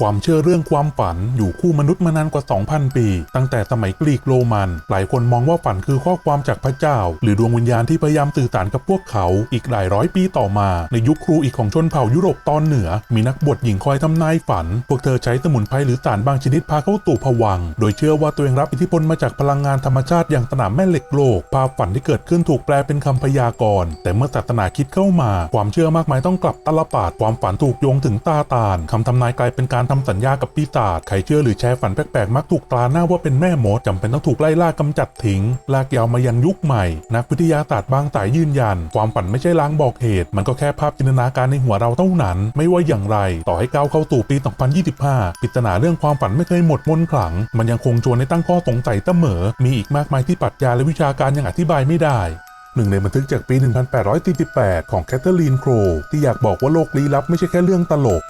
ความเชื่อเรื่องความฝันอยู่คู่มนุษย์มานานกว่า 2,000 ปี ตั้งแต่สมัยกรีกโรมัน หลายคนมองว่าฝันคือข้อความจากพระเจ้า หรือดวงวิญญาณที่พยายามสื่อสารกับพวกเขา อีกหลายร้อยปีต่อมา ในยุคครูอีกของชนเผ่ายุโรปตอนเหนือ มีนักบวชหญิงคอยทำนายฝัน พวกเธอใช้สมุนไพรหรือสารบางชนิดพาเข้าตู่ผวัง โดยเชื่อว่าตัวเองรับอิทธิพลมาจากพลังงานธรรมชาติอย่างสนามแม่เหล็กโลก ภาพฝันที่เกิดขึ้นถูกแปลเป็นคำพยากรณ์ แต่เมื่อศาสนาคิดเข้ามา ความเชื่อมากมายต้องกลับตลปาดความฝันถูกโยงถึงตาตาลคำทำนายกลายเป็นการทำสัญญากับปีศาจใครเชื่อหรือแชร์ฝันแปลกๆมักถูกตราหน้าว่าเป็นแม่มดจำเป็นต้องถูกไล่ล่ากำจัดทิ้งลากยาวมายังยุคใหม่ นักวิทยาศาสตร์บางสายยืนยัน ความฝันไม่ใช่ลางบอกเหตุ มันก็แค่ภาพจินตนาการในหัวเราเท่านั้น ไม่ว่าอย่างไร ต่อให้ก้าวเข้าสู่ปี 2025 ปริศนาเรื่องความฝันไม่เคยหมดมนขลัง มันยังคงชวนให้ตั้งข้อสงสัยเสมอ มีอีกมากมายที่ปรัชญาและวิชาการยังอธิบายไม่ได้หนึ่งในบันทึกจากปี 1848 ของแคทเธอรีนโครที่อยากบอกว่าโลกลี้ลับไม่ใช่แค่เรื่องตลก